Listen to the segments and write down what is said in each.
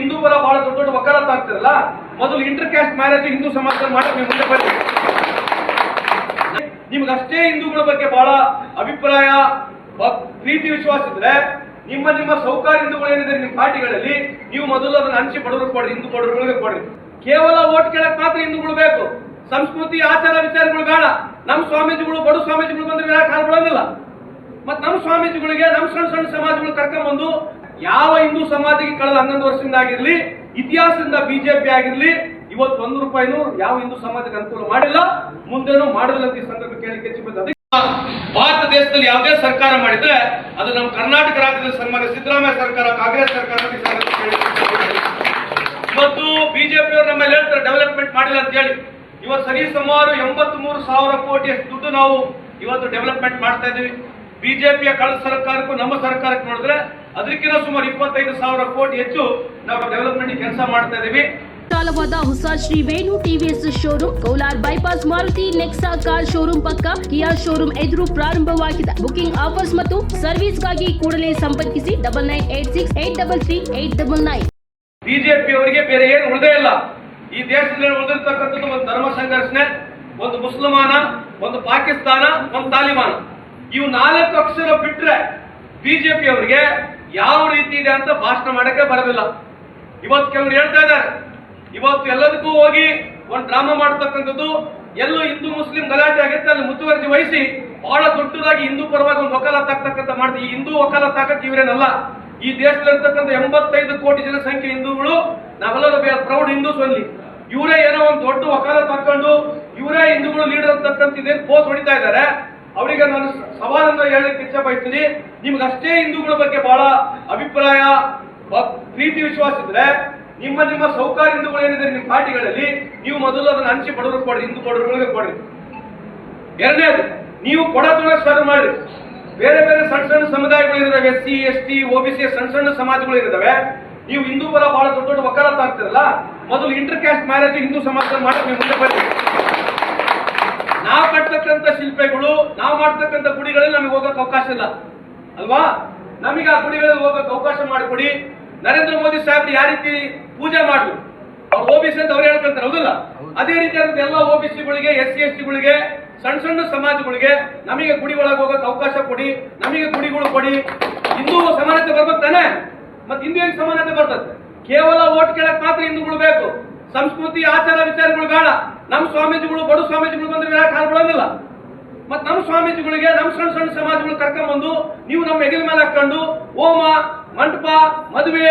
ಹಿಂದೂ ಪರ ಬಹಳ ದೊಡ್ಡ ದೊಡ್ಡ ವಕಾಲತ್ ಆಗ್ತಿರಲ್ಲ, ಮೊದಲು ಇಂಟರ್ ಕ್ಯಾಸ್ಟ್ ಮ್ಯಾರೇಜ್ ಹಿಂದೂ ಸಮಾಜ ಮಾಡಿ ಮುಂದೆ ಬನ್ನಿ ನಿಮ್ಗೆ ಅಷ್ಟೇ ಹಿಂದೂಗಳ ಬಗ್ಗೆ ಬಹಳ ಅಭಿಪ್ರಾಯ ಪ್ರೀತಿ ವಿಶ್ವಾಸ ಇದ್ರೆ, ನಿಮ್ಮ ನಿಮ್ಮ ಸೌಕಾರ ಹಿಂದೂಗಳು ಏನಿದೆ ನಿಮ್ಮ ಪಾರ್ಟಿಗಳಲ್ಲಿ, ನೀವು ಮೊದಲು ಅದನ್ನ ಹಂಚಿ ಬಡವರು ಕೊಡ್ರಿ, ಹಿಂದೂ ಬಡವರುಗಳಿಗೆ ಕೊಡ್ರಿ. ಕೇವಲ ಓಟ್ ಕೇಳಕ್ ಮಾತ್ರ ಹಿಂದೂಗಳು ಬೇಕು. ಸಂಸ್ಕೃತಿ, ಆಚಾರ ವಿಚಾರಗಳು ಬೇಡ. ನಮ್ಮ ಸ್ವಾಮೀಜಿಗಳು, ಬಡ ಸ್ವಾಮೀಜಿಗಳು ಬಂದ್ರೆ ಯಾಕೆ ಹಾಲು ಬಿಡೋದಿಲ್ಲ ಮತ್ ನಮ್ಮ ಸ್ವಾಮೀಜಿಗಳಿಗೆ ನಮ್ಮ ಸಣ್ಣ ಸಣ್ಣ ಸಮಾಜಗಳು ಕರ್ಕೊಂಡ್ಬಂದು ಯಾವ ಹಿಂದೂ ಸಮಾಜಕ್ಕೆ ಕಳೆದ ಹನ್ನೊಂದು ವರ್ಷದಿಂದ ಆಗಿರ್ಲಿ, ಇತಿಹಾಸದಿಂದ ಬಿಜೆಪಿ ಆಗಿರ್ಲಿ, ಇವತ್ತು ಒಂದು ರೂಪಾಯಿನೂ ಯಾವ ಹಿಂದೂ ಸಮಾಜಕ್ಕೆ ಅನುಕೂಲ ಮಾಡಿಲ್ಲ. ಮುಂದೇನೂ ಮಾಡಿಲ್ಲ ಅಂತ ಈ ಸಂದರ್ಭ ಕೇಳಿಕೆ ಭಾರತ ದೇಶದಲ್ಲಿ ಯಾವುದೇ ಸರ್ಕಾರ ಮಾಡಿದ್ರೆ, ಅದು ನಮ್ಮ ಕರ್ನಾಟಕ ರಾಜ್ಯದಲ್ಲಿ ಸನ್ಮಾನ ಸಿದ್ದರಾಮಯ್ಯ ಸರ್ಕಾರ, ಕಾಂಗ್ರೆಸ್ ಸರ್ಕಾರ ಇವತ್ತು ಬಿಜೆಪಿಯವರು ನಮ್ಮ ಮೇಲೆ ಹೇಳ್ತಾರೆ ಡೆವಲಪ್ಮೆಂಟ್ ಮಾಡಿಲ್ಲ ಅಂತ ಹೇಳಿ, ಇವತ್ತು ಸರಿ ಸುಮಾರು ಎಂಬತ್ತ್ ಮೂರು ಸಾವಿರ ಕೋಟಿ ದುಡ್ಡು ನಾವು ಇವತ್ತು ಡೆವಲಪ್ಮೆಂಟ್ ಮಾಡ್ತಾ ಇದೀವಿ ಬಿಜೆಪಿಯ ಕಳೆದ ಸರ್ಕಾರಕ್ಕೂ ನಮ್ಮ ಸರ್ಕಾರಕ್ಕೆ ನೋಡಿದ್ರೆ ಅದಕ್ಕಿಂತ ಸುಮಾರು ಇಪ್ಪತ್ತೈದು ಸಾವಿರ ಕೋಟಿ ಹೆಚ್ಚು ನಾವು ಡೆವಲಪ್ಮೆಂಟ್ ಕೆಲಸ ಮಾಡ್ತಾ ಇದೀವಿ. ವಿಶಾಲವಾದ ಹೊಸ Shri Venu TVS showroom Kolar bypass Maruti Nexa car showroom ಪಕ್ಕ ಕಿಯಾ ಶೋರೂಮ್ ಎದುರು ಪ್ರಾರಂಭವಾಗಿದೆ. ಬುಕಿಂಗ್ ಆಫರ್ಸ್ ಮತ್ತು ಸರ್ವಿಸ್ಗಾಗಿ ಕೂಡಲೇ ಸಂಪರ್ಕಿಸಿ double nine eight six eight double three eight double nine BJP ಅವರಿಗೆ ಬೇರೆ ಏನು ಉಳಿದೇ ಇಲ್ಲ. ಈ ದೇಶದಲ್ಲಿ ಉಳಿದಿರ್ತಕ್ಕಂಥದ್ದು ಒಂದು ಧರ್ಮ ಸಂಘರ್ಷಣೆ ಒಂದು ಮುಸಲ್ಮಾನ ಒಂದು ಪಾಕಿಸ್ತಾನ ಒಂದು ತಾಲಿಬಾನ. ಇವು ನಾಲ್ಕು ಅಕ್ಷರ ಬಿಟ್ರೆ ಬಿಜೆಪಿ ಅವರಿಗೆ ಯಾವ ರೀತಿ ಇದೆ ಅಂತ ಭಾಷಣ ಮಾಡಕ್ಕೆ ಬರೋದಿಲ್ಲ. ಇವತ್ತು ಕೆಲವರು ಹೇಳ್ತಾ ಇದ್ದಾರೆ. ಇವತ್ತು ಎಲ್ಲದಕ್ಕೂ ಹೋಗಿ ಒಂದು ಡ್ರಾಮಾ ಮಾಡ್ತಕ್ಕಂಥದ್ದು, ಎಲ್ಲೂ ಹಿಂದೂ ಮುಸ್ಲಿಂ ಗಲಾಟೆ ಆಗಿರುತ್ತೆ ಅಲ್ಲಿ ಮುತುವರ್ಜಿ ವಹಿಸಿ ಬಹಳ ದೊಡ್ಡದಾಗಿ ಹಿಂದೂ ಪರವಾಗಿ ಒಂದು ವಕಾಲತ್ ಆಗ್ತಕ್ಕಂಥ ಮಾಡ್ತೀವಿ ಈ ಹಿಂದೂ ವಕಾಲತ್ ಹಾಕಕ್ಕೆ ಇವರೇನಲ್ಲ, ಈ ದೇಶದಲ್ಲಿರ್ತಕ್ಕಂಥ ಎಂಬತ್ತೈದು ಕೋಟಿ ಜನಸಂಖ್ಯೆ ಹಿಂದೂಗಳು, ನಾವೆಲ್ಲರೂ ಪ್ರೌಢ ಹಿಂದೂಸ್ ಅಲ್ಲಿ. ಇವರೇ ಏನೋ ಒಂದು ದೊಡ್ಡ ವಕಾಲತ್ ಹಾಕೊಂಡು ಇವರೇ ಹಿಂದೂಗಳು ಲೀಡರ್ ಅಂತಕ್ಕಂಥ ಪೋಸ್ ಹೊಡಿತಾ ಇದ್ದಾರೆ? ಅವರಿಗೆ ನಾನು ಸವಾಲನ್ನು ಹೇಳಕ್ಕೆ ಇಚ್ಛೆ ಬಯಸ್ತೀನಿ ನಿಮ್ಗಷ್ಟೇ ಹಿಂದೂಗಳ ಬಗ್ಗೆ ಬಹಳ ಅಭಿಪ್ರಾಯ ಪ್ರೀತಿ ವಿಶ್ವಾಸ ಇದ್ರೆ ನಿಮ್ಮ ನಿಮ್ಮ ಸೌಕರ್ಯ ಹಿಂದೂಗಳು ಏನಿದೆ ನಿಮ್ಮ ಪಾರ್ಟಿಗಳಲ್ಲಿ, ನೀವು ಮೊದಲು ಅದನ್ನು ಹಂಚಿ ಬಡವರು ಕೊಡ್ರಿ, ಹಿಂದೂ ಬಡವರುಗಳಿಗೆ ಕೊಡ್ರಿ. ಎರಡನೇದು, ನೀವು ಕೊಡತೊಡ ಸರ್ವ್ ಮಾಡ್ರಿ. ಬೇರೆ ಬೇರೆ ಸಣ್ಣ ಸಣ್ಣ ಸಮುದಾಯಗಳು ಏನಿದಾವೆ S C S T OBC ಸಣ್ಣ ಸಣ್ಣ ಸಮಾಜಗಳು ಏನಿದಾವೆ ನೀವು ಹಿಂದೂ ಪರ ಬಹಳ ದೊಡ್ಡ ದೊಡ್ಡ ವಕಾಲತ್ ಆಗ್ತಿರಲ್ಲ, ಮೊದಲು ಇಂಟರ್ ಕ್ಯಾಸ್ಟ್ ಮ್ಯಾರೇಜ್ ಹಿಂದೂ ಸಮಾಜದಲ್ಲಿ ಮಾಡಿ ನೀವು ಮುಂದೆ ಕಟ್ತಕ್ಕಂಥ ಶಿಲ್ಪಗಳು ನಾವು ಮಾಡ್ತಕ್ಕಂಥ ಗುಡಿಗಳಲ್ಲಿ ನಮಗೆ ಹೋಗಕ್ಕೆ ಅವಕಾಶ ಇಲ್ಲ. ಅಲ್ವಾ? ನಮಗೆ ಆ ಗುಡಿಗಳಲ್ಲಿ ಹೋಗಕ್ಕೆ ಅವಕಾಶ ಮಾಡಿಕೊಡಿ. ನರೇಂದ್ರ ಮೋದಿ ಸಾಹೇಬ್ರು ಯಾವ ರೀತಿ ಪೂಜೆ ಮಾಡಿದ್ರು ಅವ್ರು ಓಬಿಸಿ ಅಂತ ಅವ್ರು ಹೇಳ್ಕೊಂತಾರೆ ಹೌದಲ್ಲ? ಅದೇ ರೀತಿಯಾದಂತ ಎಲ್ಲ ಓಬಿಸಿಗಳಿಗೆ ಎಸ್ ಸಿ ಎಸ್ ಟಿಗಳಿಗೆ ಸಣ್ಣ ಸಣ್ಣ ಸಮಾಜಗಳಿಗೆ ನಮಗೆ ಗುಡಿ ಒಳಗೆ ಹೋಗಕ್ಕೆ ಅವಕಾಶ ಕೊಡಿ. ನಮಗೆ ಗುಡಿಗಳು ಕೊಡಿ. ಹಿಂದೂ ಸಮಾನತೆ ಬರ್ಬೇಕು ತಾನೆ? ಮತ್ತೆ ಹಿಂದೂ ಹೆಂಗ್ ಸಮಾನತೆ ಬರ್ತದೆ? ಕೇವಲ ಓಟ್ ಕೇಳಕ್ ಮಾತ್ರ ಹಿಂದೂಗಳು ಬೇಕು. ಸಂಸ್ಕೃತಿ ಆಚಾರ ವಿಚಾರಗಳು ಬೇಡ. ನಮ್ಮ ಸ್ವಾಮೀಜಿಗಳು ಬಡ ಸ್ವಾಮೀಜಿಗಳು ಬಂದ್ರೆ ಹಾಲು ಬಿಡೋದಿಲ್ಲ ಮತ್ ನಮ್ಮ ಸ್ವಾಮೀಜಿಗಳಿಗೆ ನಮ್ಮ ಸಣ್ಣ ಸಣ್ಣ ಸಮಾಜಗಳು ಕರ್ಕೊಂಡ್ಬಂದು ನೀವು ನಮ್ಮ ಹೆಗಲ ಮೇಲೆ ಹಾಕೊಂಡು ಹೋಮ, ಮಂಟಪ, ಮದುವೆ,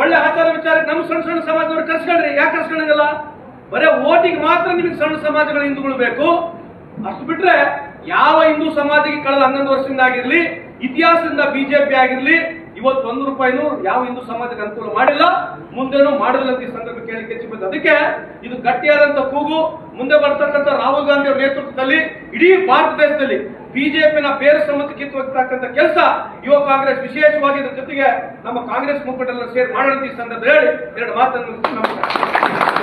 ಒಳ್ಳೆ ಆಚಾರ ವಿಚಾರಕ್ಕೆ ನಮ್ಮ ಸಣ್ಣ ಸಣ್ಣ ಸಮಾಜದವ್ರು ಕರ್ಸ್ಕೊಂಡ್ರಿ. ಯಾಕೆ ಕರ್ಸ್ಕೊಳ್ಳಂಗಿಲ್ಲ ಬರೇ ಓಟಿಗೆ ಮಾತ್ರ ನಿಮಗೆ ಸಣ್ಣ ಸಮಾಜಗಳ ಹಿಂದೂಗಳು ಬೇಕು. ಅಷ್ಟು ಬಿಟ್ರೆ ಯಾವ ಹಿಂದೂ ಸಮಾಜಕ್ಕೆ ಕಳೆದ ಹನ್ನೊಂದು ವರ್ಷದಿಂದ ಆಗಿರ್ಲಿ, ಇತಿಹಾಸದಿಂದ ಬಿಜೆಪಿ ಆಗಿರ್ಲಿ ಇವತ್ತು ಒಂದು ರೂಪಾಯಿನೂ ಯಾವ ಹಿಂದೂ ಸಮಾಜಕ್ಕೆ ಅನುಕೂಲ ಮಾಡಿಲ್ಲ. ಮುಂದೇನೂ ಮಾಡಿಲ್ಲ ಅಂತ ಈ ಸಂದರ್ಭ ಕೇಳಿಕೆ ಹೆಚ್ಚಿಬಿಟ್ಟು ಅದಕ್ಕೆ ಇದು ಗಟ್ಟಿಯಾದಂತ ಕೂಗು. ಮುಂದೆ ಬರ್ತಕ್ಕಂಥ ರಾಹುಲ್ ಗಾಂಧಿ ಅವರ ನೇತೃತ್ವದಲ್ಲಿ, ಇಡೀ ಭಾರತ ದೇಶದಲ್ಲಿ ಬಿಜೆಪಿನ ಬೇರೆ ಸಮ್ಮತಿ ಕಿತ್ತುವಂತಕ್ಕಂಥ ಕೆಲಸ ಯುವ ಕಾಂಗ್ರೆಸ್ ವಿಶೇಷವಾಗಿ ಇದ್ರ ಜೊತೆಗೆ ನಮ್ಮ ಕಾಂಗ್ರೆಸ್ ಮುಖಂಡರೆಲ್ಲ ಸೇರಿ ಈ ಸಂದರ್ಭ ಹೇಳಿ. ಎರಡು ಮಾತನ್ನು. ನಮಸ್ಕಾರ.